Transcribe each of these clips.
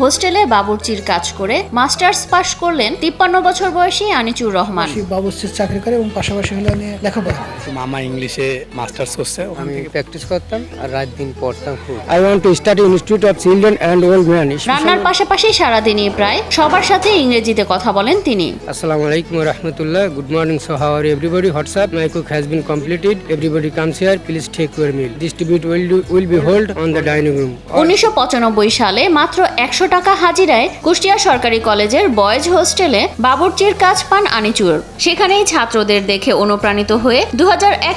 হোস্টেলে বাবুর্চির কাজ করে মাস্টার্স পাশ করলেন তিপ্পান্ন বছর বয়সী আনিচুর রহমান। বাবুর্চির চাকরি করে এবং পাশাপাশি হলো নিয়ে লেখাপড়া মামা ইংলিশে মাস্টার্স করছে ওখান আমি প্র্যাকটিস করতাম আর রাত দিন পড়তাম খুব। I want to study institute of children and old man রান্নার পাশাপাশি সারাদিনই প্রায় সবার সাথে ইংরেজিতে কথা বলেন তিনি। আসসালামু আলাইকুম রহমতুল্লাহ good morning so how are everybody what's up my cook has been completed everybody comes here please take your meal distribute will will be hold on the dining room উনিশশো পঁচানব্বই সালে মাত্র একশো টাকা হাজিরায় কুষ্টিয়া সরকারি কলেজের বয়েজ হোস্টেলে বাবুর্চির কাজ পান আনিচুর। সেখানেই ছাত্রদের দেখে অনুপ্রাণিত হয়ে দু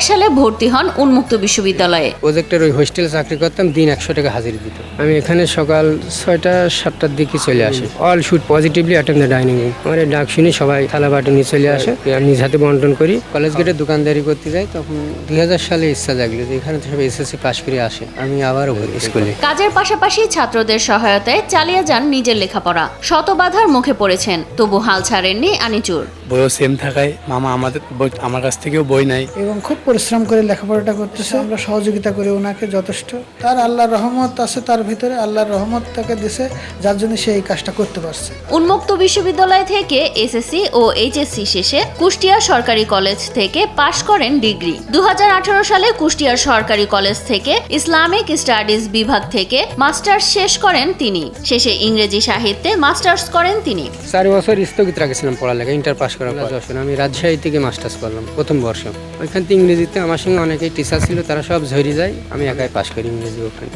সালে ভর্তি হন উন্মুক্ত বিশ্ববিদ্যালয়ে। প্রজেক্টের ওই হোস্টেলে চাকরি করতাম দিন একশো টাকা হাজির দিত। আমি এখানে সকাল ছয়টা সাতটার দিকে চলে আসি। All should positively attend the dining room আমার এই ডাক শুনে সবাই থালা বাটি নিয়ে চলে আসে। আমি নিজ হাতে বন্টন করি। কলেজ গেটে দোকানদারি করতে যাই তখন দুই হাজার সালে ইচ্ছা জাগলো যে এখানে তো সব এসএসসি পাশ করে আসে। আমি আবারও ভর্তি স্কুলে। কাজের পাশাপাশি ছাত্রদের সহায়তায় চালিয়ে যান নিজের লেখাপড়া। শত বাধার মুখে পড়েছেন তবু হাল ছাড়েননি আনিচুর। বইও সেম থাকায় মামা আমাদের বই- আমার কাছ থেকেও বই নাই এবং খুব পরিশ্রম করে লেখাপড়াটা করতেছে। আমরা সহযোগিতা করি ওনাকে যথেষ্ট। তার আল্লাহর রহমত আছে তার ভিতরে আল্লাহর রহমত তাকে দিছে যার জন্য সে এই কাজটা করতে পারছে। উন্মুক্ত বিশ্ববিদ্যালয় থেকে এসএসসি ও এইচএসসি শেষে কুষ্টিয়া সরকারি কলেজ থেকে পাশ করেন ডিগ্রি। দু হাজার আঠারো সালে কুষ্টিয়ার সরকারি কলেজ থেকে ইসলামিক স্টাডিজ বিভাগ থেকে মাস্টার্স শেষ করেন তিনি। শেষে ইংরেজি সাহিত্যে মাস্টার্স করেন তিনি। চার বছর স্থগিত রাখেছিলাম পড়ালেখা ইন্টার পাস করার পর। যশোরে আমি রাজশাহী থেকে মাস্টার্স করলাম প্রথম বর্ষ। ওইখান থেকে ইংরেজিতে আমার সঙ্গে অনেকেই টিচার ছিল তারা সব ঝরে যায় আমি একাই পাস করি ইংরেজি ওখান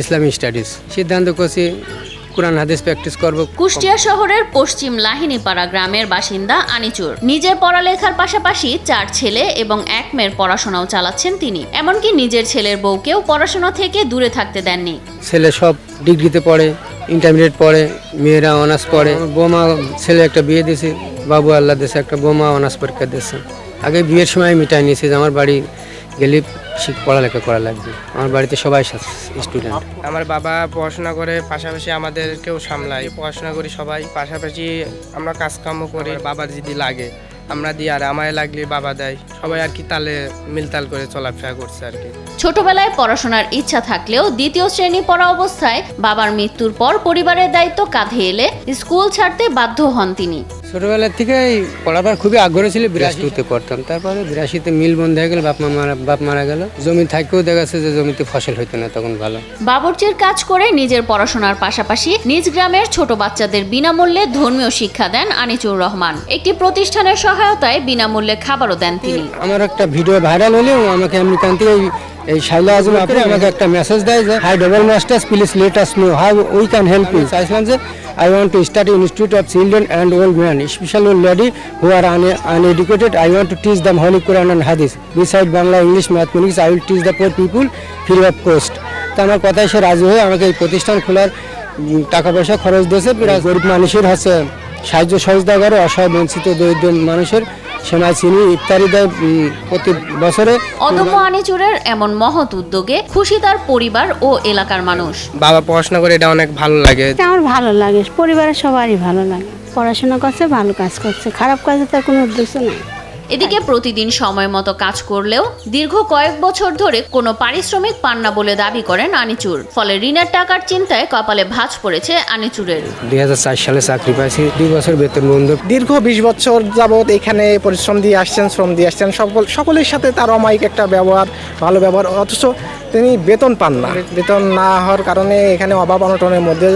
ইসলামিক স্টাডিজ সিদ্ধান্ত করছি কোরআন হাদিস প্র্যাকটিস করব। কুষ্টিয়া শহরের পশ্চিম লাহিনীপাড়া গ্রামের বাসিন্দা আনিচুর। নিজের পড়ালেখার পাশাপাশি চার ছেলে এবং এক মেয়ের পড়াশোনাও চালাচ্ছেন তিনি। এমনকি নিজের ছেলের বউকেও পড়াশোনা থেকে দূরে থাকতে দেননি। ছেলে সব ডিগ্রিতে পড়ে ইন্টারমিডিয়েট পড়ে, মেয়েরা অনার্স পড়ে। বোমা, ছেলে একটা বিয়ে দিয়েছে, বাবু আল্লাহ দেশে একটা বোমা অনার্স পরীক্ষা দিয়েছে। আগে বিয়ের সময় মিটাই নিয়েছি যে আমার বাড়ি গেলে শিখ পড়ালেখা করা লাগবে। আমার বাড়িতে সবাই স্টুডেন্ট আমার বাবা পড়াশোনা করে পাশাপাশি আমাদেরকেও সামলায়। পড়াশোনা করি সবাই, পাশাপাশি আমরা কাজকর্ম করি বাবার যদি লাগে, আমরা দিই, আর আমায় লাগলে বাবা দেয়। সবাই আর কি তালে মিলতাল করে চলাফেরা করছে আর কি। ছোটবেলায় পড়াশোনার ইচ্ছা থাকলেও দ্বিতীয় শ্রেণি পড়া অবস্থায় বাবার মৃত্যুর পর পরিবারের দায়িত্ব কাঁধে এলে স্কুল ছাড়তে বাধ্য হন তিনি। ছোটবেলার থেকে পড়াবার খুবই আগ্রহ ছিল বিরাশিতে পড়তাম। তারপরে বিরাশিতে মিল বন্ধ হয়ে গেল বাপ মা মারা বাপ মারা গেল। জমি থাকেও দেখা যাচ্ছে যে জমিতে ফসল হইতো না তখন ভালো। বাবুর্চির কাজ করে নিজের পড়াশোনার পাশাপাশি নিজ গ্রামের ছোট বাচ্চাদের বিনামূল্যে ধর্মীয় শিক্ষা দেন আনিচুর রহমান। একটি প্রতিষ্ঠানের সহায়তায় বিনামূল্যে খাবারও দেন তিনি। আমার একটা ভিডিও ভাইরাল হলেও আমাকে আমেরিকান থেকে এই- শাইলা আজম আপনি আমাকে একটা মেসেজ দেয় যে hi double masters please let us know how we can help you চাইছিলাম যে I want to study institute of children and old man special old lady who are uneducated I want to teach them holy Quran and hadith beside Bangla English mathematics I will teach the poor people free of cost তা আমার কথায় সে রাজি হয়ে আমাকে এই প্রতিষ্ঠান খোলার টাকা পয়সা খরচ দিয়েছে। গরিব মানুষের হচ্ছে সাহায্য সহযোগিতা করে অসহায় বঞ্চিত দরিদ্র মানুষের সেমাই চিনি ইত্যাদি দেয় প্রতি বছরে অদম্য আনিচুরের এমন মহৎ উদ্যোগে খুশি তার পরিবার ও এলাকার মানুষ। বাবা পড়াশোনা করে এটা অনেক ভালো লাগে। আমার ভালো লাগে। পরিবারের সবারই ভালো লাগে। পড়াশোনা করছে ভালো কাজ করছে। খারাপ কাজে তার কোনো উদ্দেশ্য নেই। এদিকে প্রতিদিন সময় মতো কাজ করলেও দীর্ঘ কয়েক বছর ধরে কোনো পারিশ্রমিক পান না বলে দাবি করেন আনিচুর। ফলে ঋণের টাকার চিন্তায় কপালে ভাঁজ পড়েছে আনিচুরের। দুই হাজার চার সালে চাকরি পাইছি দুই বছর বেতন বন্ধ। দীর্ঘ বিশ বছর যাবৎ এখানে পরিশ্রম দিয়ে আসছেন শ্রম দিয়ে আসছেন সকল সকলের সাথে তার অমায়িক একটা ব্যবহার ভালো ব্যবহার অথচ তিনি বেতন পান না। বেতন না হওয়ার কারণে এখানে অভাব অনটনের মধ্যে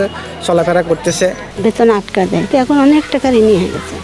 চলাফেরা করতেছে। বেতন আটকা দেয়। এখন অনেক টাকা ঋণই হয়ে গেছে।